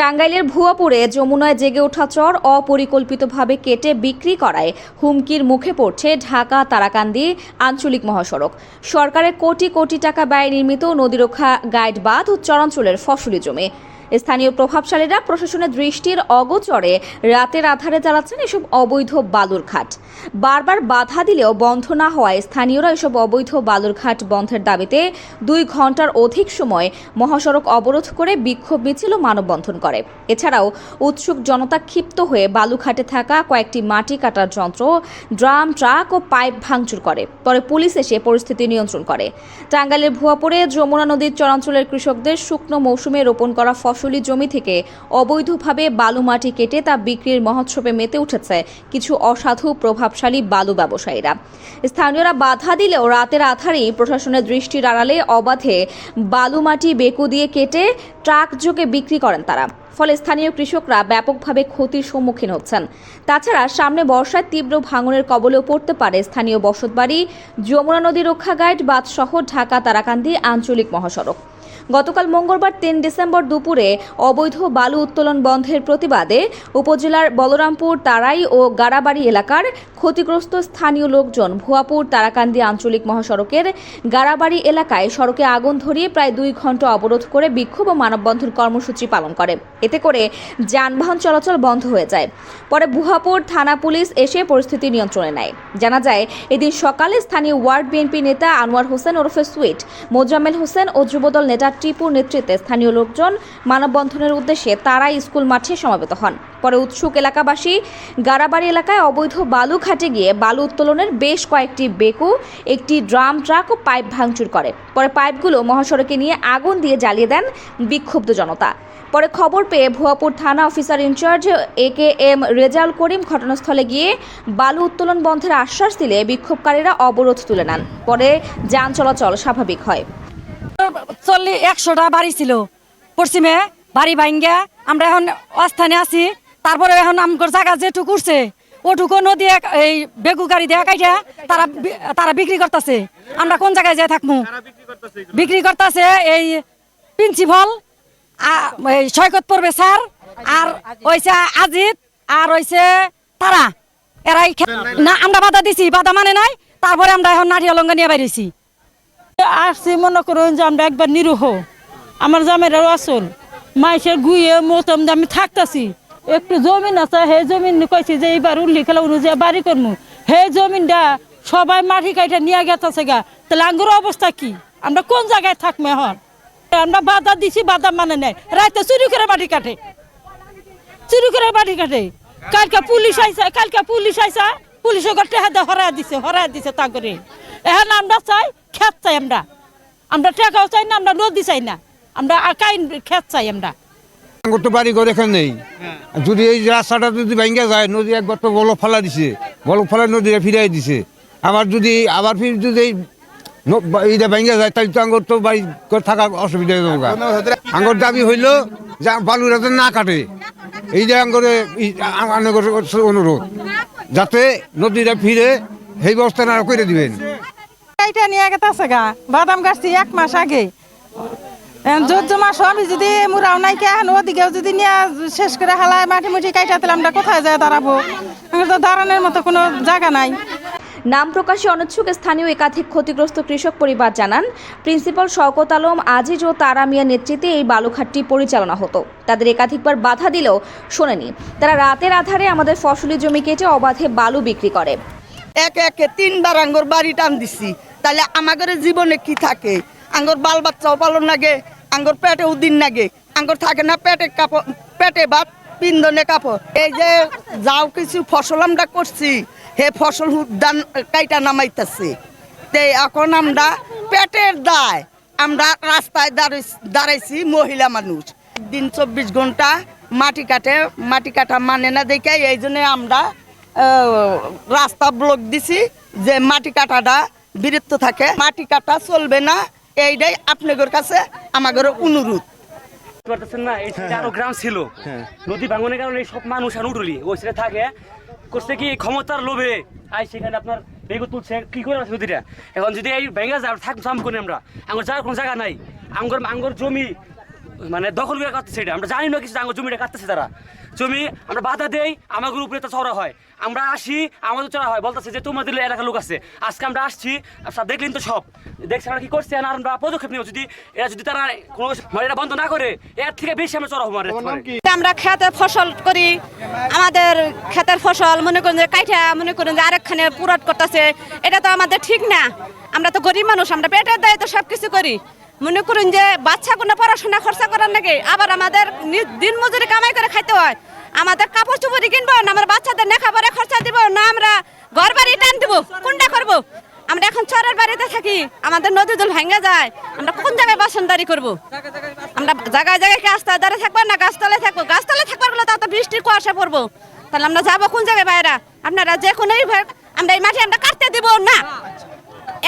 টাঙ্গাইলের ভুয়াপুরে যমুনায় জেগে ওঠা চর অপরিকল্পিতভাবে কেটে বিক্রি করায় হুমকির মুখে পড়ছে ঢাকা, তারাকান্দি, আঞ্চলিক মহাসড়ক। সরকারের কোটি কোটি টাকা ব্যয় নির্মিত নদীরক্ষা গাইড বাঁধ ও চরাঞ্চলের ফসলি জমি। স্থানীয় প্রভাবশালীরা প্রশাসনের দৃষ্টির অগোচরে রাতের আধারে চালাচ্ছেন এসব অবৈধ বালুর ঘাট বারবার বাধা দিলেও বন্ধ না হওয়ায় স্থানীয়রা এসব অবৈধ বালুর ঘাট বন্ধের দাবিতে দুই ঘণ্টার অধিক সময় মহাসড়ক অবরোধ করে বিক্ষোভ মিছিল মানববন্ধন করে। এছাড়াও উৎসুক জনতা ক্ষিপ্ত হয়ে বালুঘাটে থাকা কয়েকটি মাটি কাটার যন্ত্র, ড্রাম, ট্রাক ও পাইপ ভাঙচুর করে। পরে পুলিশ এসে পরিস্থিতি নিয়ন্ত্রণ করে। টাঙ্গাইলের ভুয়াপুরে যমুনা নদীর চরাঞ্চলের কৃষকদের শুকনো মৌসুমে রোপণ করা ফসলি জমি থেকে অবৈধভাবে বালু মাটি কেটে তা বিক্রির মহোৎসবে মেতে উঠেছে কিছু অসাধু প্রভাবশালী বালু ব্যবসায়ীরা। স্থানীয়রা বাধা দিলেও রাতের আধারেই প্রশাসনের দৃষ্টির আড়ালে অবাধে বালু মাটি বেকু দিয়ে কেটে ট্রাক যোগে বিক্রি করেন তারা। ফলে স্থানীয় কৃষকরা ব্যাপকভাবে ক্ষতির সম্মুখীন হচ্ছেন। তাছাড়া সামনে বর্ষায় তীব্র ভাঙনের কবলেও পড়তে পারে স্থানীয় বসতবাড়ি, যমুনা নদী রক্ষা গাইড বাদসহ ঢাকা তারাকান্দি আঞ্চলিক মহাসড়ক। গতকাল মঙ্গলবার তিন ডিসেম্বর দুপুরে অবৈধ বালু উত্তোলন বন্ধের প্রতিবাদে উপজেলার বলরামপুর, তারাই ও গাড়াবাড়ি এলাকার ক্ষতিগ্রস্ত স্থানীয় লোকজন ভুয়াপুর, তারাকান্দি আঞ্চলিক মহাসড়কের গাড়াবাড়ি এলাকায় সড়কে আগুন ধরিয়ে প্রায় দুই ঘণ্টা অবরোধ করে বিক্ষোভ ও মানববন্ধন কর্মসূচি পালন করে। এতে করে যানবাহন চলাচল বন্ধ হয়ে যায়। পরে বুহাপুর থানা পুলিশ এসে পরিস্থিতি নিয়ন্ত্রণে নেয়। জানা যায়, এদিন সকালে স্থানীয় ওয়ার্ড বিএনপি নেতা আনোয়ার হোসেন ওরফে সুইট, মোজাম্মেল হোসেন ও যুবদল নেতা টিপুর নেতৃত্বে স্থানীয় লোকজন মানববন্ধনের উদ্দেশ্যে তারাই স্কুল মাঠে সমাবেত হন। পরে উৎসুক এলাকাবাসী গাড়াবাড়ি এলাকায় অবৈধ বালু ঘাটে গিয়ে বালু উত্তোলনের বেশ কয়েকটি বেকু, একটি ড্রাম ট্রাক ও পাইপ ভাঙচুর করে। পরে পাইপগুলো মহাসড়কে নিয়ে আগুন দিয়ে জ্বালিয়ে দেন বিক্ষুব্ধ জনতা। পরে খবর পেয়ে ভুয়াপুর থানা officer in charge A K M Rezaul Karim ঘটনাস্থলে গিয়ে বালু উত্তোলন বন্ধের আশ্বাস দিলে বিক্ষোভকারীরা অবরোধ তুলে নেন। পরে যান চলাচল স্বাভাবিক হয়। চল্লিশ একশোটা বাড়ি ছিল। পশ্চিমে বাড়ি ভাঙ্গা আমরা এখন অস্থানে আছি। তারপরে এখন আমগর জায়গা যেটুকু উঠছে ওটুকু নদী এই বেগু গাড়ি দেয়া কাইটা তারা তারা বিক্রি করতেছে। আমরা কোন জায়গায় যাই থাকব বিক্রি করতেছে এই প্রিন্সিপাল এই সৈকত পড়বে স্যার আর ওইছে আজিত আর ওইছে তারা। এরাই না আমরা বাধা দিছি বাধা মানে নাই। তারপরে আমরা এখন নাটি অলঙ্গা নিয়ে বাইরেছি আসছি, মনে করুন যে আমরা একবার নিরুহ। আমার জামেরাও আসল। মাইসের গুয়ে মতম যে আমি থাকতাছি। একটু জমিন আছে, হে জমিন কইছি যে এইবার উল্লি খেলা অনুযায়ী বাড়ি করব হে জমিনটা সবাই মাটি কাইটা নিয়ে গেছে গা। তাহলে আঙ্গুর অবস্থা কি? আমরা কোন জায়গায় থাকব এখন? আমরা বাধা দিছি, বাধা মানে নেই। রাতে চুরি করে মাটি কাটে। চুরি করে মাটি কাটে। কালকে পুলিশ আইসা, কালকে পুলিশ আইসা পুলিশের ঘর টেহাদে হরাই দিছে হরাই দিছে তা করে। এখন আমরা চাই খেত চাই আমরা। আমরা টাকাও চাই না আমরা নদী চাই না। আমরা কাইন খেত চাই আমরা। আমার বাড়ি ঘর এখানে নেই। যদি এই রাস্তাটা যদি ভেঙে যায় নদী একবার তো বলক ফালা দিছে। বলক ফালা নদীটা ফিরাই দিছে। আবার যদি আবার ফির যদি এইটা ভেঙে যায় তাহলে তো আঙ্গর তো বাড়ি ঘর থাকা অসুবিধা হয়ে যাবে আঙ্গর দাবি হইল যে বালুরা যেন না কাটে। এই যে আঙ্গরে অনুরোধ। যাতে নদীটা ফিরে সেই ব্যবস্থা না করে দিবেন। এইটা নিয়ে গেছে গা বাদাম গাছছি এক মাস আগে। যোজ্য মাস আমি যদি মুরাও নাই কে এখন ওদিকেও যদি নিয়ে শেষ করে হালায় মাটি মুটি কাইটা আমরা কোথায় যায় দাঁড়াবো? তো দাঁড়ানোর মতো কোনো জায়গা নাই। নাম প্রকাশে অনিচ্ছুক স্থানীয় একাধিক ক্ষতিগ্রস্ত কৃষক পরিবার জানান প্রিন্সিপাল শওকত আলম আজিজ ও তারা মিয়া নেতৃত্বে এই বালুঘাটটি পরিচালনা হতো। তাদের একাধিকবার বাধা দিলেও শোনেনি। তারা রাতের আধারে আমাদের ফসলি জমি কেটে অবাধে বালু বিক্রি করে। একে একে তিনবার আঙ্গর বাড়ি টান দিছি। তাহলে আমাদের জীবনে কি থাকে? আঙ্গর বাল বাচ্চাও পালন লাগে আঙ্গর পেটে উদিন লাগে আঙ্গর থাকে না পেটে কাপড়, পেটে ভাত পিন্দনে কাপড়। এই যে যাও কিছু ফসল আমরা করছি, হে ফসল দান কাইটা নামাইতেছে। তে এখন আমরা পেটের দায়, আমরা রাস্তায় দাঁড়াইছি দাঁড়াইছি মহিলা মানুষ। দিন চব্বিশ ঘণ্টা মাটি কাটে, মাটি কাটা মানে না দেখে, এই জন্য আমরা রাস্তা ব্লক দিছি যে মাটি কাটাটা বীরত্ব থাকে। মাটি কাটা চলবে না এইটাই আপনাদের কাছে আমাদের অনুরোধ। পারতেছেন না এই সাইডে আরও গ্রাম ছিল নদী ভাঙনের কারণে এই সব মানুষ আর উঠলি ওই সাইডে থাকে। করছে কি ক্ষমতার লোভে আই সেখানে আপনার বেগ তুলছে কি করে আছে নদীটা? এখন যদি এই ভেঙে যায় থাক সাম করি আমরা। আঙ্গুর যাওয়ার কোনো জায়গা নাই। আঙ্গুর আঙ্গুর জমি মানে দখল করে কাটতেছে এটা। আমরা জানি না কিছু আঙ্গুর জমিটা কাটতেছে তারা। জমি আমরা বাধা দেই আমাদের উপরে তো চড়া হয়। আমরা আসি আমাদের চড়া হয়। বলতেছে যে তোমাদের এলাকার লোক আছে। আজকে আমরা আসছি সব দেখলেন তো সব। দেখছি আমরা কি করছি? আর আমরা পদক্ষেপ নিব। যদি এরা যদি তারা কোনো মানে এটা বন্ধ না করে এর থেকে বেশি আমরা চড়া হব আমরা খেতে ফসল করি। আমাদের ক্ষেতের ফসল মনে করেন যে কাইঠা মনে করেন যে আরেকখানে পুরট করতেছে। এটা তো আমাদের ঠিক না। আমরা তো গরিব মানুষ আমরা পেটের দায় তো সব কিছু করি। মনে করুন যে বাচ্চা কোনো পড়াশোনা খরচা করার নাকি আবার আমাদের দিন মজুরি কামাই করে খাইতে হয়। আমাদের কাপড় চুপড়ি কিনবো, না আমার বাচ্চাদের লেখাপড়া খরচা দিব, না আমরা ঘর বাড়ি টান দিব। কোনটা করব? আমরা এখন চরের বাড়িতে থাকি, আমাদের নদী জল ভেঙে যায়। আমরা কোন জায়গায় বাসনদারি করব? আমরা জায়গায় জায়গায় গাছতলা দাঁড়িয়ে থাকব না গাছতলায় থাকব? গাছতলায় থাকবার গেলে তো বৃষ্টির কুয়াশা পড়ব। তাহলে আমরা যাব কোন জায়গায় বাইরা? আপনারা যে কোনো আমরা এই মাটি আমরা কাটতে দিব না।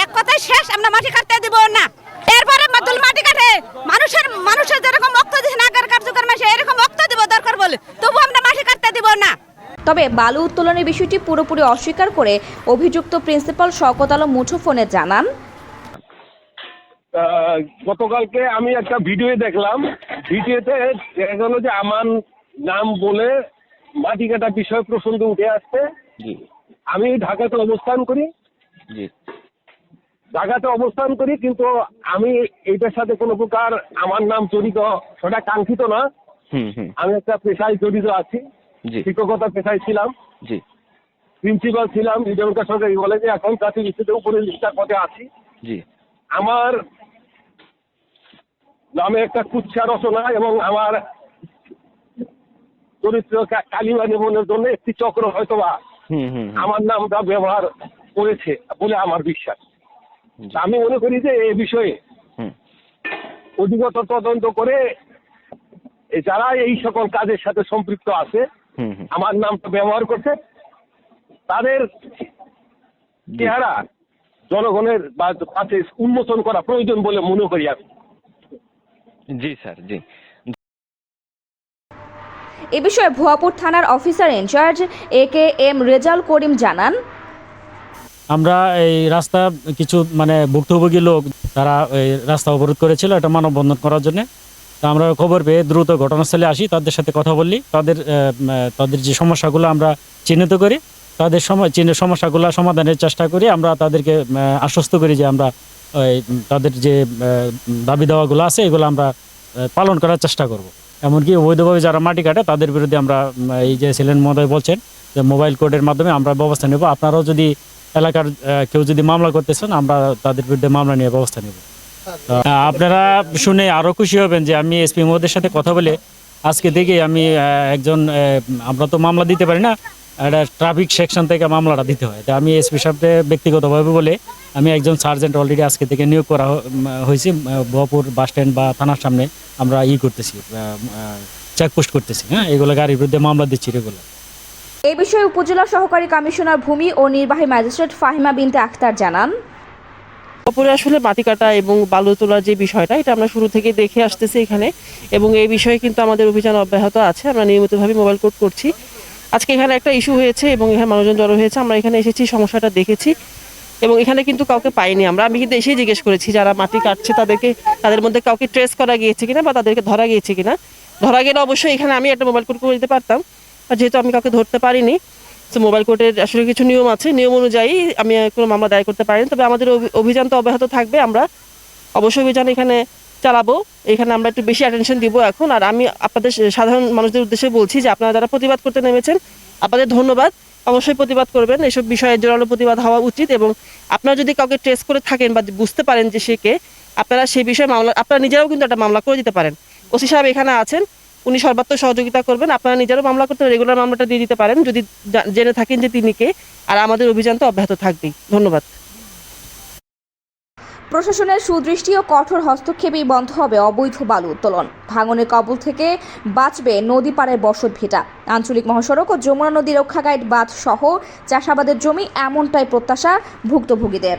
এক কথায় শেষ, আমরা মাটি কাটতে দিব না। এরপরে মাদুল মাটি কাটে। মানুষের মানুষের যেরকম রক্ত দিচ্ছে না আগের কার্যকর মাসে এরকম রক্ত দিব দরকার বলে। তবু আমরা মাটি কাটতে দিব না। তবে বালু উত্তোলনের বিষয়টি পুরোপুরি অস্বীকার করে অভিযুক্ত প্রিন্সিপাল শওকত আলম মুঠোফোনে জানান। আহ, গতকালকে আমি একটা ভিডিও দেখলাম। ভিডিওতে দেখা গেল যে আমার নাম বলে মাটি কাটা বিষয় প্রসঙ্গ উঠে আসছে। জি। আমি ঢাকাতে অবস্থান করি। জি। ঢাকাতে অবস্থান করি কিন্তু আমি এইটার সাথে কোনো প্রকার আমার নাম জড়িত সেটা কাঙ্ক্ষিত না। আমি একটা পেশায় জড়িত আছি। জি। শিক্ষকতা পেশায় ছিলাম। জি। প্রিন্সিপাল ছিলাম বিজয়কার সরকারি কলেজে এখন জাতীয় বিশ্ববিদ্যালয় উপরে লিস্টার পথে আছি। জি। আমার নামে একটা কুচ্ছা রচনা এবং আমার চরিত্র কালিমা নিবনের জন্য একটি চক্র হয়তোবা। আমার নামটা ব্যবহার করেছে বলে আমার বিশ্বাস। আমি মনে করি যে এ বিষয়ে হুম। অধিকতর তদন্ত করে যারা এই সকল কাজের সাথে সম্পৃক্ত আছে। আমার নামটা ব্যবহার করছে তাদের চেহারা জনগণের কাছে উন্মোচন করা প্রয়োজন বলে মনে করি আমি জি স্যার জি এ বিষয়ে ভুয়াপুর থানার officer in charge A K M Rezal Karim জানান আমরা এই রাস্তা কিছু মানে ভুক্তভোগী লোক তারা এই রাস্তা অবরোধ করেছিল এটা মানববন্ধন করার জন্য। তো আমরা খবর পেয়ে দ্রুত ঘটনাস্থলে আসি, তাদের সাথে কথা বলি, তাদের তাদের যে সমস্যাগুলো আমরা চিহ্নিত করি, তাদের সময় চিহ্ন সমস্যাগুলো সমাধানের চেষ্টা করি, আমরা তাদেরকে আশ্বস্ত করি যে আমরা তাদের যে দাবি দেওয়াগুলো আছে, এগুলো আমরা পালন করার চেষ্টা করব। এমনকি অবৈধভাবে যারা মাটি কাটে, তাদের বিরুদ্ধে আমরা এই যে ছিলেন মহোদয় বলছেন যে মোবাইল কোডের মাধ্যমে আমরা ব্যবস্থা নেব। আপনারাও যদি এলাকার কেউ যদি মামলা করতেছেন আমরা তাদের বিরুদ্ধে মামলা নিয়ে ব্যবস্থা নেব। আপনারা শুনে আরও খুশি হবেন যে আমি এসপি মহোদয়ের সাথে কথা বলে আজকে থেকে আমি একজন আমরা তো মামলা দিতে পারি না, একটা ট্রাফিক সেকশন থেকে মামলাটা দিতে হয়। আমি এসপি সাহেবকে ব্যক্তিগতভাবে বলে আমি একজন সার্জেন্ট অলরেডি আজকে থেকে নিয়োগ করা হয়েছি বহপুর বাস স্ট্যান্ড বা থানার সামনে আমরা ই করতেছি চেকপোস্ট করতেছি হ্যাঁ? এগুলো গাড়ির বিরুদ্ধে মামলা দিচ্ছি রেগুলার এই বিষয়ে উপজেলা সহকারী কমিশনার ভূমি ও নির্বাহী ম্যাজিস্ট্রেট ফাহিমা বিনতে আক্তার জানান। অপরে আসলে মাটি কাটা এবং বালু তোলার যে বিষয়টা, এটা আমরা শুরু থেকে দেখে আসতেছি এখানে। এবং এই বিষয়ে কিন্তু আমাদের অভিযান অব্যাহত আছে। আমরা নিয়মিতভাবে মোবাইল কোড করছি। আজকে এখানে একটা ইস্যু হয়েছে এবং এখানে মানুষজন জড়ো হয়েছে। আমরা এখানে এসেছি, সমস্যাটা দেখেছি। এবং এখানে কিন্তু কাউকে পাইনি আমরা। আমি কিন্তু এসেই জিজ্ঞেস করেছি, যারা মাটি কাটছে তাদেরকে, তাদের মধ্যে কাউকে ট্রেস করা গিয়েছে কিনা বা তাদেরকে ধরা গিয়েছে কিনা? ধরা গেলে অবশ্যই এখানে আমি একটা মোবাইল কোড করে দিতে পারতাম। আর যেহেতু আমি কাউকে ধরতে পারিনি, তো মোবাইল কোর্টের আসলে কিছু নিয়ম আছে। নিয়ম অনুযায়ী আমি কোনো মামলা দায়ের করতে পারিনি। তবে আমাদের অভি- অভিযান তো অব্যাহত থাকবে। আমরা অবশ্যই অভিযান এখানে চালাবো। এখানে আমরা একটু বেশি অ্যাটেনশন দিব এখন। আর আমি আপনাদের সাধারণ মানুষদের উদ্দেশ্যে বলছি যে আপনারা যারা প্রতিবাদ করতে নেমেছেন, আপনাদের ধন্যবাদ। অবশ্যই প্রতিবাদ করবেন। এসব বিষয়ে জোরালো প্রতিবাদ হওয়া উচিত এবং আপনারা যদি কাউকে ট্রেস করে থাকেন বা বুঝতে পারেন যে সে কে, আপনারা সেই বিষয়ে মামলা আপনারা নিজেরাও কিন্তু একটা মামলা করে দিতে পারেন। ওসি সাহেব এখানে আছেন। উনি সর্বাত্মক সহযোগিতা করবেন। আপনারা নিজেরও মামলা করতে রেগুলার মামলাটা দিয়ে দিতে পারেন। যদি জেনে থাকেন যে তিনিকে আর আমাদের অভিযান তো অব্যাহত থাকবেই। ধন্যবাদ। প্রশাসনের সুদৃষ্টি ও কঠোর হস্তক্ষেপেই বন্ধ হবে অবৈধ বালু উত্তোলন। ভাঙনের কবল থেকে বাঁচবে নদী পাড়ের বসত ভিটা। আঞ্চলিক মহাসড়ক ও যমুনা নদী রক্ষা গাইড বাঁধ সহ চাষাবাদের জমি এমনটাই প্রত্যাশা ভুক্তভোগীদের।